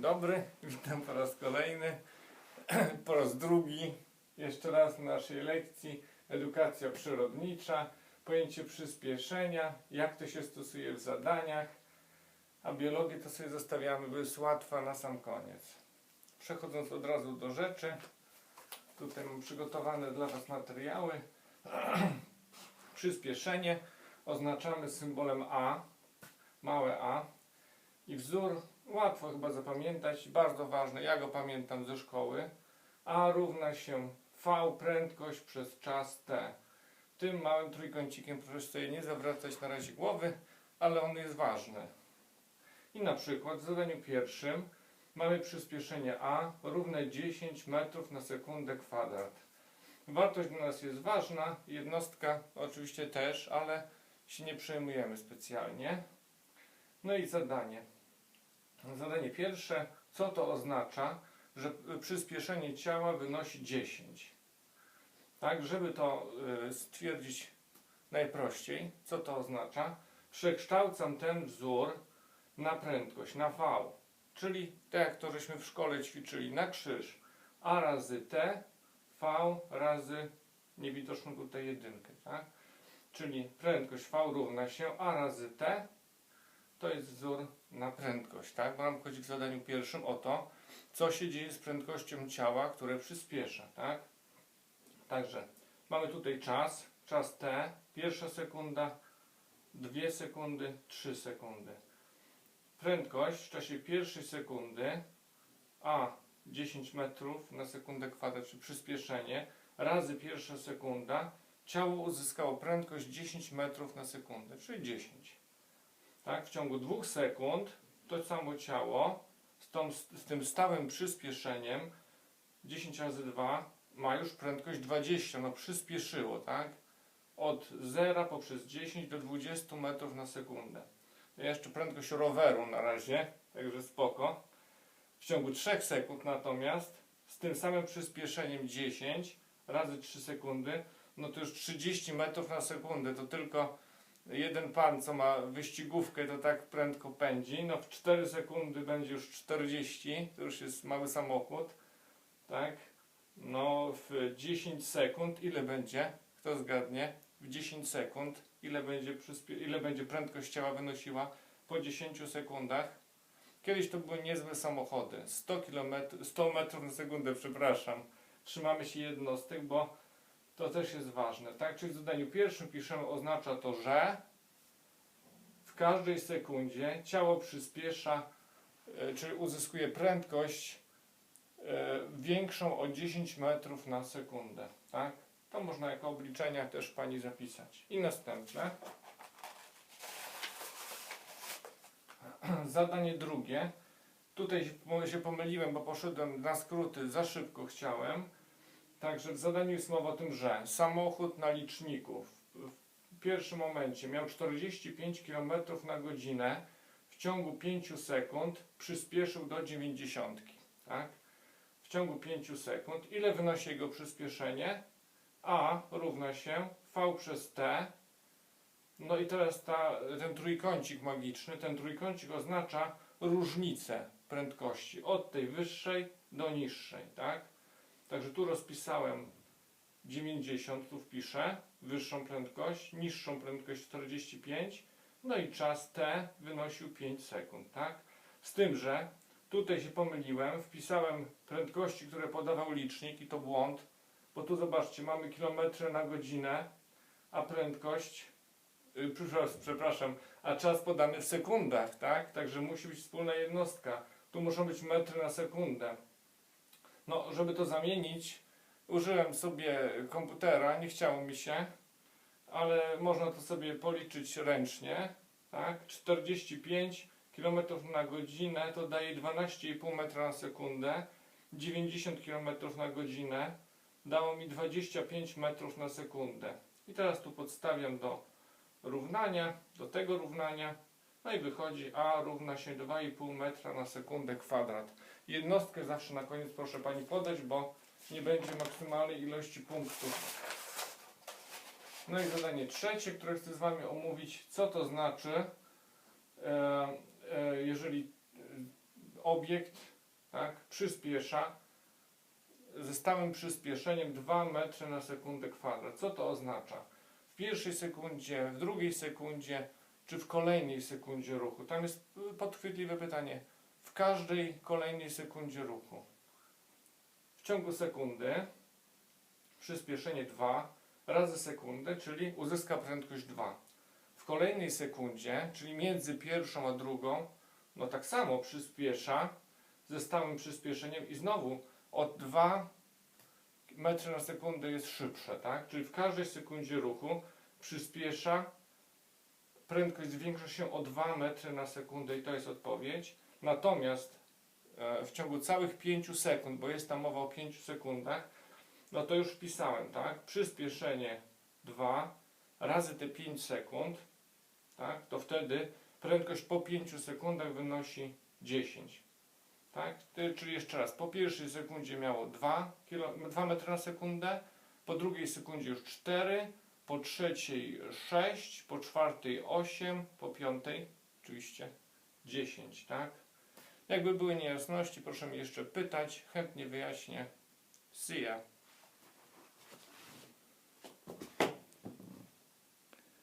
dobry, witam po raz kolejny, po raz drugi, jeszcze raz w naszej lekcji. Edukacja przyrodnicza, pojęcie przyspieszenia, jak to się stosuje w zadaniach, a biologię to sobie zostawiamy, bo jest łatwa na sam koniec. Przechodząc od razu do rzeczy, tutaj mam przygotowane dla Was materiały. Przyspieszenie. Oznaczamy symbolem A, małe a. I wzór łatwo chyba zapamiętać, bardzo ważny, ja go pamiętam ze szkoły. A równa się V prędkość przez czas t. Tym małym trójkącikiem proszę sobie nie zawracać na razie głowy, ale on jest ważny. I na przykład w zadaniu pierwszym mamy przyspieszenie a równe 10 metrów na sekundę kwadrat. Wartość dla nas jest ważna, jednostka oczywiście też, ale się nie przejmujemy specjalnie. No i zadanie. Zadanie pierwsze, co to oznacza, że przyspieszenie ciała wynosi 10. Tak, żeby to y, stwierdzić najprościej, co to oznacza, przekształcam ten wzór na prędkość, na V, czyli tak jak to żeśmy w szkole ćwiczyli, na krzyż. A razy T, V razy niewidoczną tutaj jedynkę, tak? Czyli prędkość V równa się A razy T, to jest wzór na prędkość, tak? Bo nam chodzi w zadaniu pierwszym o to, co się dzieje z prędkością ciała, które przyspiesza, tak? Także mamy tutaj czas, czas t, pierwsza sekunda, dwie sekundy, trzy sekundy. Prędkość w czasie pierwszej sekundy, a 10 metrów na sekundę kwadrat, czy przyspieszenie, razy pierwsza sekunda, ciało uzyskało prędkość 10 metrów na sekundę, czyli 10 tak, w ciągu dwóch sekund to samo ciało z, tą, z tym stałym przyspieszeniem 10 razy 2 ma już prędkość 20, no przyspieszyło, tak? Od 0 poprzez 10 do 20 metrów na sekundę. Ja jeszcze prędkość roweru na razie, także spoko. W ciągu 3 sekund natomiast z tym samym przyspieszeniem 10 razy 3 sekundy, no to już 30 metrów na sekundę, to tylko jeden pan, co ma wyścigówkę, to tak prędko pędzi. No w 4 sekundy będzie już 40, to już jest mały samochód. Tak? No w 10 sekund ile będzie? Kto zgadnie? W 10 sekund ile będzie, ile będzie prędkość ciała wynosiła po 10 sekundach? Kiedyś to były niezłe samochody. 100, km, 100 metrów na sekundę, przepraszam. Trzymamy się jednostek, bo to też jest ważne, tak? Czyli w zadaniu pierwszym piszemy, oznacza to, że w każdej sekundzie ciało przyspiesza, e, czyli uzyskuje prędkość e, większą o 10 metrów na sekundę, tak? To można jako obliczenia też Pani zapisać. I następne. Zadanie drugie. Tutaj się- się pomyliłem, bo poszedłem na skróty, za szybko chciałem. Także w zadaniu jest mowa o tym, że samochód na liczniku w, pierwszym momencie miał 45 km na godzinę, w ciągu 5 sekund przyspieszył do 90. Tak? W ciągu 5 sekund. Ile wynosi jego przyspieszenie? A równa się V przez T. No i teraz ta, ten trójkącik magiczny, ten trójkącik oznacza różnicę prędkości od tej wyższej do niższej, tak? Także tu rozpisałem 90, tu wpiszę wyższą prędkość, niższą prędkość 45, no i czas t wynosił 5 sekund, tak? Z tym, że tutaj się pomyliłem, wpisałem prędkości, które podawał licznik i to błąd, bo tu zobaczcie, mamy kilometry na godzinę, a prędkość, przepraszam, przepraszam, a czas podany w sekundach, tak? Także musi być wspólna jednostka. Tu muszą być metry na sekundę. No, żeby to zamienić, użyłem sobie komputera, nie chciało mi się, ale można to sobie policzyć ręcznie. Tak? 45 km na godzinę to daje 12,5 metra na sekundę. 90 km na godzinę dało mi 25 metrów na sekundę. I teraz tu podstawiam do równania, do tego równania. No i wychodzi A równa się 2,5 metra na sekundę kwadrat. Jednostkę zawsze na koniec proszę Pani podać, bo nie będzie maksymalnej ilości punktów. No i zadanie trzecie, które chcę z Wami omówić, co to znaczy, e, e, jeżeli e, obiekt tak, przyspiesza ze stałym przyspieszeniem 2 metry na sekundę kwadrat. Co to oznacza? W pierwszej sekundzie, w drugiej sekundzie, czy w kolejnej sekundzie ruchu? Tam jest podchwytliwe pytanie. Każdej kolejnej sekundzie ruchu. W ciągu sekundy przyspieszenie 2 razy sekundę, czyli uzyska prędkość 2. W kolejnej sekundzie, czyli między pierwszą a drugą, no tak samo przyspiesza ze stałym przyspieszeniem i znowu o 2 metry na sekundę jest szybsze, tak? Czyli w każdej sekundzie ruchu przyspiesza, prędkość zwiększa się o 2 metry na sekundę i to jest odpowiedź. Natomiast e, w ciągu całych 5 sekund, bo jest tam mowa o 5 sekundach, no to już wpisałem, tak? Przyspieszenie 2 razy te 5 sekund, tak? To wtedy prędkość po 5 sekundach wynosi 10. Tak? Czyli jeszcze raz, po pierwszej sekundzie miało 2, kilo, 2 metry na sekundę, po drugiej sekundzie już 4, po trzeciej 6, po czwartej 8, po piątej oczywiście 10, tak? Jakby były niejasności, proszę mnie jeszcze pytać, chętnie wyjaśnię. See ya.